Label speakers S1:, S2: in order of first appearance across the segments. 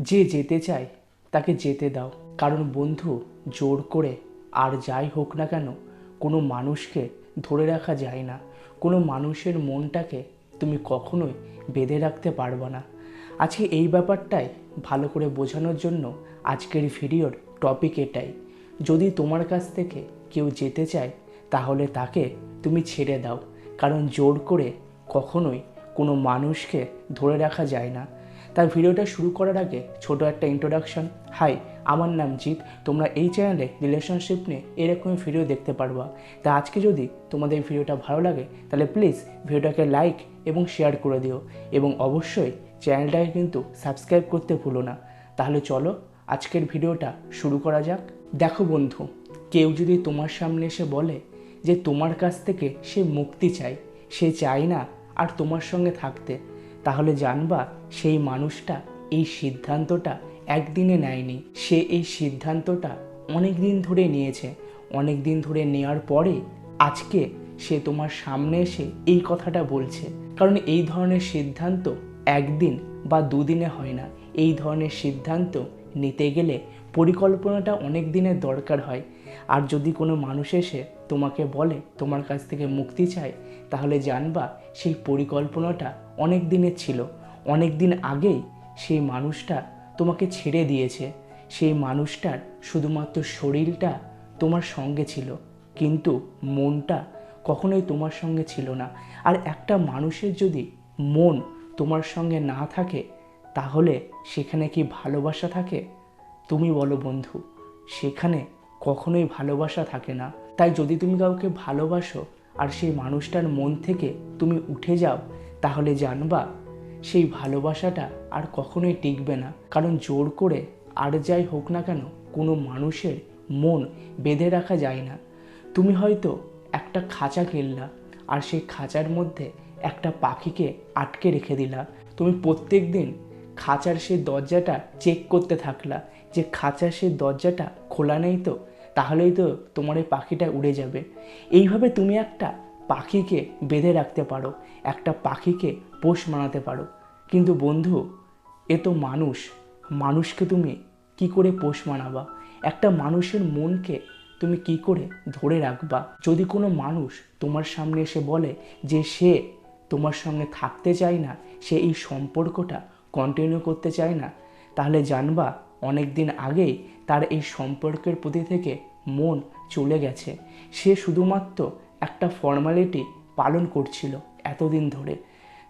S1: যে যেতে চায়, তাকে যেতে দাও। কারণ বন্ধু, জোর করে আর যাই হোক না কেন, কোনো মানুষকে ধরে রাখা যায় না। কোনো মানুষের মনটাকে তুমি কখনোই বেঁধে রাখতে পারবে না। আজকে এই ব্যাপারটাই ভালো করে বোঝানোর জন্য আজকের ভিডিওর টপিক এটাই। যদি তোমার কাছ থেকে কেউ যেতে চায়, তাহলে তাকে তুমি ছেড়ে দাও। কারণ জোর করে কখনোই কোনো মানুষকে ধরে রাখা যায় না। তার ভিডিওটা শুরু করার আগে ছোট একটা ইন্ট্রোডাকশন হাই আমার নাম জিৎ। তোমরা এই চ্যানেলে রিলেশনশিপ নিয়ে এরকমই ভিডিও দেখতে পারবা। তা আজকে যদি তোমাদের ভিডিওটা ভালো লাগে, তাহলে প্লিজ ভিডিওটাকে লাইক এবং শেয়ার করে দিও। এবং অবশ্যই চ্যানেলটাকে কিন্তু সাবস্ক্রাইব করতে ভুলো না। তাহলে চলো আজকের ভিডিওটা শুরু করা যাক। দেখো বন্ধু, কেউ যদি তোমার সামনে এসে বলে যে তোমার কাছ থেকে সে মুক্তি চায়, সে চায় না আর তোমার সঙ্গে থাকতে। তাহলে জানবা সেই মানুষটা এই সিদ্ধান্তটা একদিনে নেয়নি। সে এই সিদ্ধান্তটা অনেক দিন ধরে নিয়েছে। অনেক দিন ধরে নেওয়ার পরে আজকে সে তোমার সামনে এসে এই কথাটা বলছে। কারণ এই ধরনের সিদ্ধান্ত একদিন বা দুদিনে হয় না। এই ধরনের সিদ্ধান্ত নিতে গেলে পরিকল্পনাটা অনেক দিনের দরকার হয়। আর যদি কোনো মানুষ এসে তোমাকে বলে, তোমার কাছ থেকে মুক্তি চায়, তাহলে জানবা সেই পরিকল্পনাটা অনেক দিনের ছিল। অনেক দিন আগেই সেই মানুষটা তোমাকে ছেড়ে দিয়েছে। সেই মানুষটার শুধুমাত্র শরীরটা তোমার সঙ্গে ছিল, কিন্তু মনটা কখনোই তোমার সঙ্গে ছিল না। আর একটা মানুষের যদি মন তোমার সঙ্গে না থাকে, তাহলে সেখানে কি ভালোবাসা থাকে? তুমি বলো বন্ধু, সেখানে কখনোই ভালোবাসা থাকে না। তাই যদি তুমি কাউকে ভালোবাসো আর সেই মানুষটার মন থেকে তুমি উঠে যাও তাহলে জানবা, সেই ভালোবাসাটা আর কখনোই টিকবে না। কারণ জোর করে আর যাই হোক না কেন, কোনো মানুষের মন বেঁধে রাখা যায় না। তুমি হয়তো একটা খাঁচা কিনলা, আর সেই খাঁচার মধ্যে একটা পাখিকে আটকে রেখে দিলা। তুমি প্রত্যেক দিন খাঁচার সেই দরজাটা চেক করতে থাকলা যে খাঁচার সেই দরজাটা খোলা নেই তো, তাহলেই তো তোমার এই পাখিটা উড়ে যাবে। এইভাবে তুমি একটা পাখিকে বেঁধে রাখতে পারো, একটা পাখিকে পোষ মানাতে পারো। কিন্তু বন্ধু, এ তো মানুষ। মানুষকে তুমি কি করে পোষ মানাবা? একটা মানুষের মনকে তুমি কি করে ধরে রাখবা? যদি কোনো মানুষ তোমার সামনে এসে বলে যে সে তোমার সঙ্গে থাকতে চায় না, সে এই সম্পর্কটা কন্টিনিউ করতে চায় না, তাহলে জানবা অনেক দিন আগেই তার এই সম্পর্কের প্রতি থেকে মন চলে গেছে। সে শুধুমাত্র একটা ফর্মালিটি পালন করছিল এতদিন ধরে।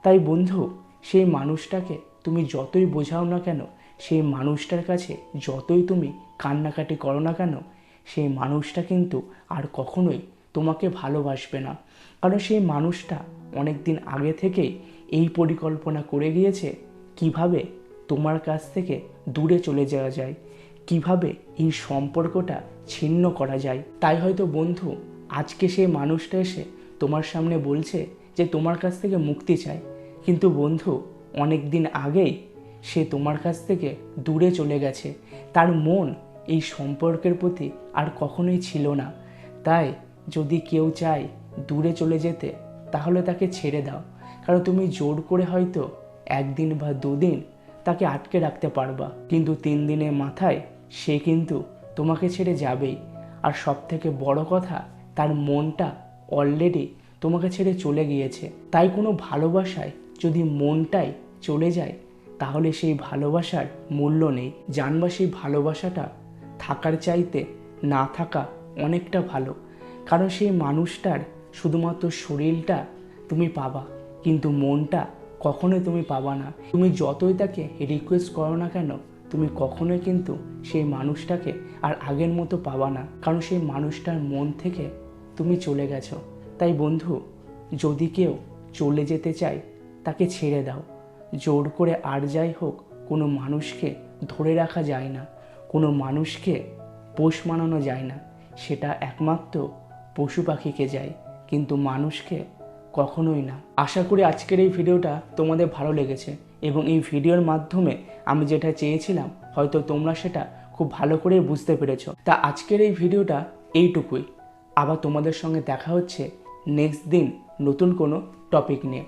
S1: তাই বন্ধু, সেই মানুষটাকে তুমি যতই বোঝাও না কেন, সেই মানুষটার কাছে যতই তুমি কান্নাকাটি করো না কেন, সেই মানুষটা কিন্তু আর কখনোই তোমাকে ভালোবাসবে না। কারণ সেই মানুষটা অনেক দিন আগে থেকেই এই পরিকল্পনা করে গিয়েছে, কীভাবে তোমার কাছ থেকে দূরে চলে যাওয়া যায়, কীভাবে এই সম্পর্কটা ছিন্ন করা যায়। তাই হয়তো বন্ধু আজকে সেই মানুষটা এসে তোমার সামনে বলছে যে তোমার কাছ থেকে মুক্তি চায় কিন্তু বন্ধু অনেক দিন আগেই সে তোমার কাছ থেকে দূরে চলে গেছে। তার মন এই সম্পর্কের প্রতি আর কখনোই ছিল না। তাই যদি কেউ চায় দূরে চলে যেতে, তাহলে তাকে ছেড়ে দাও। কারণ তুমি জোর করে হয়তো একদিন বা দুদিন তাকে আটকে রাখতে পারবা। কিন্তু তিন দিনের মাথায় সে কিন্তু তোমাকে ছেড়ে যাবেই। আর সব থেকে বড় কথা তার মনটা অলরেডি তোমাকে ছেড়ে চলে গিয়েছে। তাই কোনো ভালোবাসায় যদি মনটাই চলে যায়, তাহলে সেই ভালোবাসার মূল্য নেই। জানবা সেই ভালোবাসাটা থাকার চাইতে না থাকা অনেকটা ভালো। কারণ সেই মানুষটার শুধুমাত্র শরীরটা তুমি পাবা, কিন্তু মনটা কখনোই তুমি পাবা না। তুমি যতই তাকে রিকোয়েস্ট করো না কেন তুমি কখনোই কিন্তু সেই মানুষটাকে আর আগের মতো পাবা না। কারণ সেই মানুষটার মন থেকে তুমি চলে গেছো। তাই বন্ধু, যদি কেউ চলে যেতে চায়, তাকে ছেড়ে দাও। জোর করে আর যাই হোক, কোনো মানুষকে ধরে রাখা যায় না। কোনো মানুষকে পোষ মানানো যায় না। সেটা একমাত্র পশু পাখিকে যায়, কিন্তু মানুষকে কখনোই না। আশা করি আজকের এই ভিডিওটা তোমাদের ভালো লেগেছে। এবং এই ভিডিওর মাধ্যমে আমি যেটা চেয়েছিলাম, হয়তো তোমরা সেটা খুব ভালো করে বুঝতে পেরেছ। তা আজকের এই ভিডিওটা এইটুকুই। আবার তোমাদের সঙ্গে দেখা হচ্ছে নেক্সট দিন নতুন কোনো টপিক নিয়ে।